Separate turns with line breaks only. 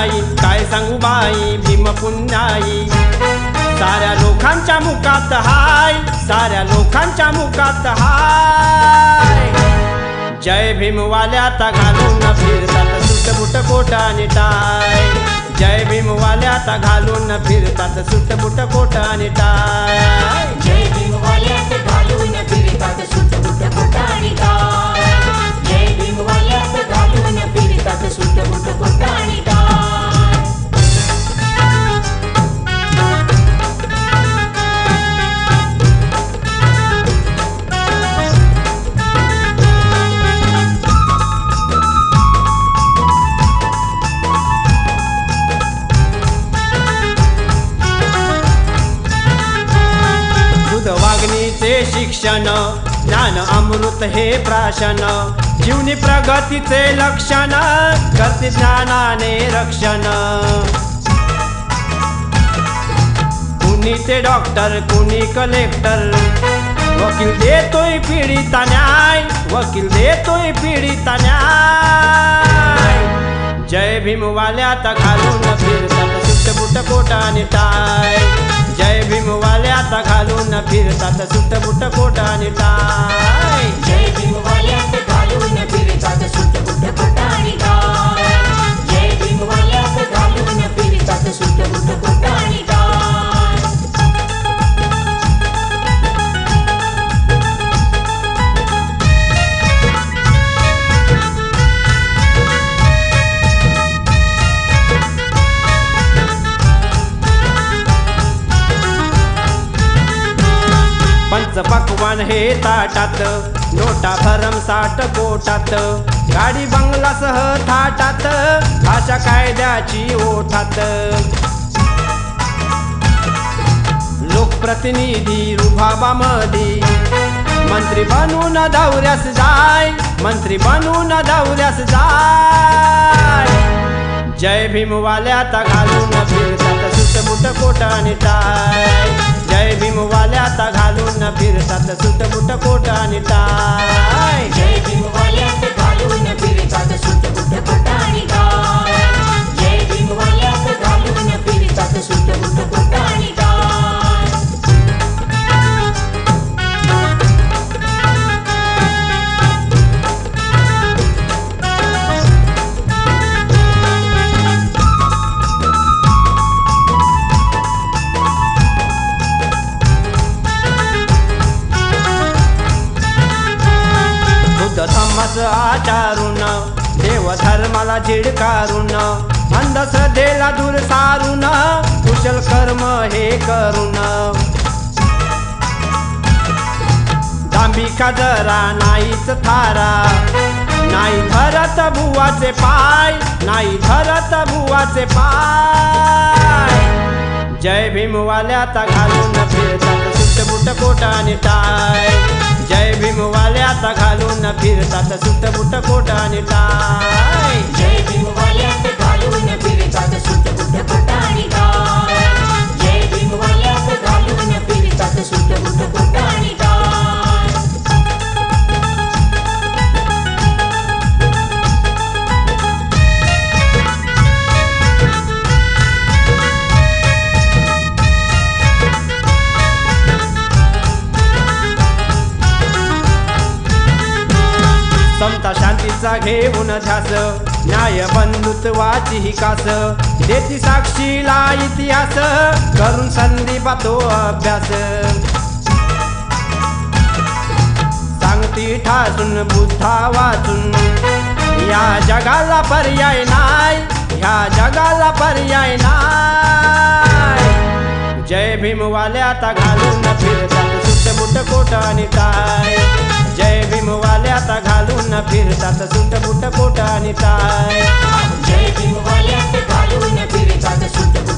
सांगू काय सांगू बाई? भीम पुण्याई साऱ्या लोकांच्या मुखात हाय. साऱ्या लोकांच्या मुखात हाय. जय भीमवाल्यात घालून फिरतात सुटबुट बुट आणि टाय. जय भीमवाल्यात घालून फिरतात सुटबुट बुट आणि टाय.
जय
भीम जीवनीचे शिक्षण ज्ञान अमृत हे प्राशन जीवनी प्रगतीचे लक्षण करते ज्ञानाने रक्षण. कुणी ते डॉक्टर कुणी कलेक्टर वकील देतोय पीडिता न्याय वकील देतोय पीडिता न्याय. जय भीमवाल्यात घालून फिरतात सुटबुट कोटा आणि टाय जय फिरतात सुटबुट कोटा आणि पकवान हे ताटात नोटा भरम साठ कोटात गाडी बंगलासह थाटात भाषा कायद्याची ओठात. लोकप्रतिनिधी रुभाबामधी मंत्री बनून दौऱ्यास जाय मंत्री बनून दौऱ्यास जाय. जय भीमवाल्या घालून फिरतात. फिरतात सुटबुट आचारून देव धर्माला झिडकारून अंधश्रद्धेला दूर सारून कुशल कर्म हे करून दांबिका जरा नाहीच थारा. नाही धरत भुवाचे पाय नाही धरत भुवाचे पाय. जय भीमवाल्याचा घालून फिरतात सुटबुट कोट आणि टाय. जय भीमवाल्यात घालून फिरतात सुटबुट कोट आणि टाय. समता शांतीचा घेऊन झास. न्याय बंधुत्वाची ही कास. देती साक्षीला इतिहास. करून संदीपा तो अभ्यास. सांगती ठासून बुद्धा वाचून. या जगाला पर्याय नाही. ह्या जगाला पर्याय नाही. जय भीमवाल्यात घालून फिरतात. सुटबुट कोट आणि काय फिरतात सुट बुट बोट आणि ताय जय भीम भीमवाल्यात घालून फिरतात सुट